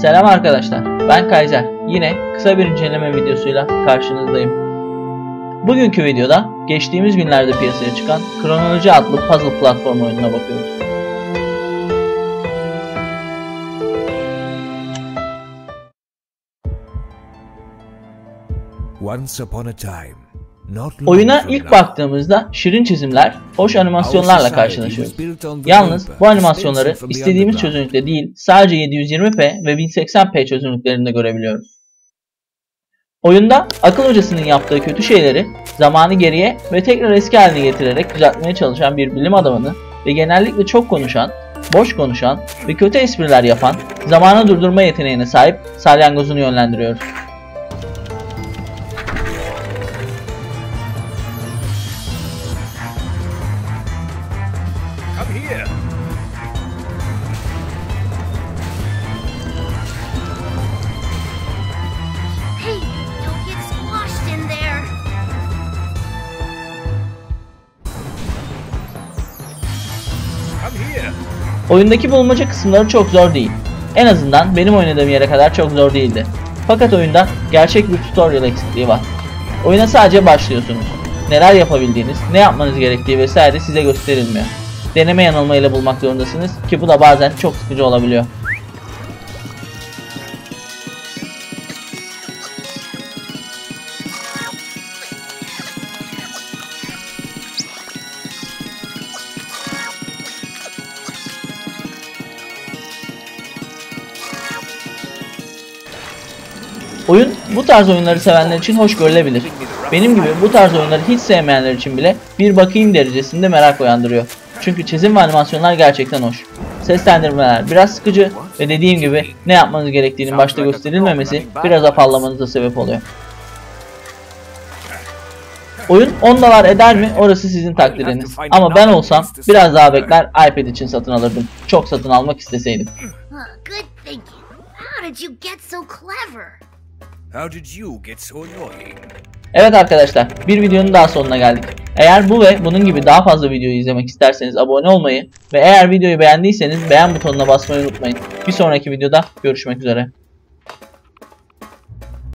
Selam arkadaşlar, ben Kaiser. Yine kısa bir inceleme videosuyla karşınızdayım. Bugünkü videoda geçtiğimiz günlerde piyasaya çıkan Kronoloji adlı puzzle platform oyununa bakıyoruz. Once upon a time, Oyuna ilk baktığımızda şirin çizimler, hoş animasyonlarla karşılaşıyoruz. Yalnız bu animasyonları istediğimiz çözünürlükte değil sadece 720p ve 1080p çözünürlüklerinde görebiliyoruz. Oyunda akıl hocasının yaptığı kötü şeyleri zamanı geriye ve tekrar eski haline getirerek düzeltmeye çalışan bir bilim adamını ve genellikle çok konuşan, boş konuşan ve kötü espriler yapan, zamanı durdurma yeteneğine sahip salyangozunu yönlendiriyoruz. Here. Hey, don't get squashed in there. Come here. Oyundaki bulmaca kısımları çok zor değil. En azından benim oynadığım yere kadar çok zor değildi. Fakat oyunda gerçek bir tutorial eksikliği var. Oyuna sadece başlıyorsunuz. Neler yapabildiğiniz, ne yapmanız gerektiği vesaire size gösterilmiyor. Deneme yanılma ile bulmak zorundasınız ki bu da bazen çok sıkıcı olabiliyor. Oyun bu tarz oyunları sevenler için hoş görülebilir. Benim gibi bu tarz oyunları hiç sevmeyenler için bile bir bakayım derecesinde merak uyandırıyor. Çünkü çizim ve animasyonlar gerçekten hoş. Seslendirmeler biraz sıkıcı ve dediğim gibi ne yapmanız gerektiğinin başta gösterilmemesi biraz afallamanıza sebep oluyor. Oyun 10 dolar eder mi orası sizin takdiriniz. Ama ben olsam biraz daha bekler iPad için satın alırdım. Çok satın almak isteseydim. Evet arkadaşlar bir videonun daha sonuna geldik. Eğer bu ve bunun gibi daha fazla videoyu izlemek isterseniz abone olmayı ve eğer videoyu beğendiyseniz beğen butonuna basmayı unutmayın. Bir sonraki videoda görüşmek üzere.